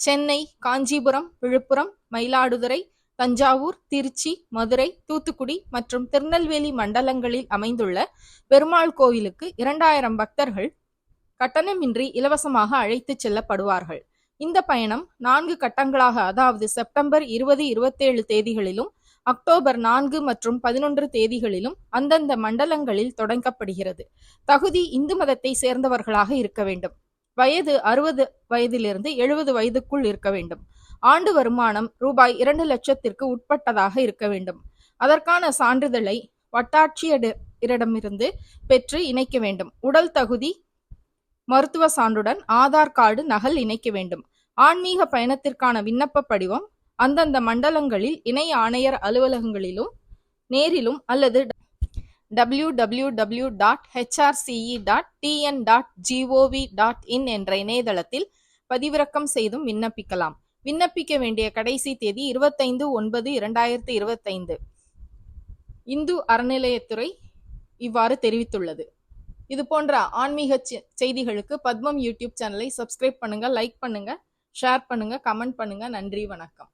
சென்னை காஞ்சிபுரம் விழுப்புரம் மயிலாடுதுறை தஞ்சாவூர் திருச்சி மதுரை தூத்துக்குடி மற்றும் திருநெல்வேலி மண்டலங்களில் அமைந்துள்ள பெருமாள் கோவிலுக்கு இரண்டாயிரம் பக்தர்கள் கட்டணமின்றி இலவசமாக அழைத்துச் செல்லப்படுவார்கள். இந்த பயணம் நான்கு கட்டங்களாக அதாவது செப்டம்பர் இருபது இருபத்தேழு தேதிகளிலும் அக்டோபர் நான்கு மற்றும் பதினொன்று தேதிகளிலும் அந்தந்த மண்டலங்களில் தொடங்கப்படுகிறது. தகுதி இந்து மதத்தை சேர்ந்தவர்களாக இருக்க வேண்டும். வயது அறுபது வயதிலிருந்து எழுபது வயதுக்குள் இருக்க வேண்டும். ஆண்டு வருமானம் ரூபாய் இரண்டு லட்சத்திற்கு உட்பட்டதாக இருக்க வேண்டும். அதற்கான சான்றிதழை வட்டாட்சியரிடமிருந்து பெற்று இணைக்க வேண்டும். உடல் தகுதி மருத்துவ சான்றுடன் ஆதார் கார்டு நகல் இணைக்க வேண்டும். ஆன்மீக பயணத்திற்கான விண்ணப்ப படிவம் அந்தந்த மண்டலங்களில் இணை ஆணையர் அலுவலகங்களிலும் நேரிலும் அல்லது W W W dot HRCE dot TN dot GOV dot in என்ற இணையதளத்தில் பதிவிறக்கம் செய்தும் விண்ணப்பிக்கலாம். விண்ணப்பிக்க வேண்டிய கடைசி தேதி இருபத்தைந்து ஒன்பது இரண்டாயிரத்தி இருபத்தைந்து. இந்து அறநிலையத்துறை இவ்வாறு தெரிவித்துள்ளது. இது போன்ற ஆன்மீக செ- செய்திகளுக்கு பத்மம் யூடியூப் சேனலை சப்ஸ்கிரைப் பண்ணுங்க லைக் பண்ணுங்க ஷேர் பண்ணுங்க கமெண்ட் பண்ணுங்க. நன்றி வணக்கம்.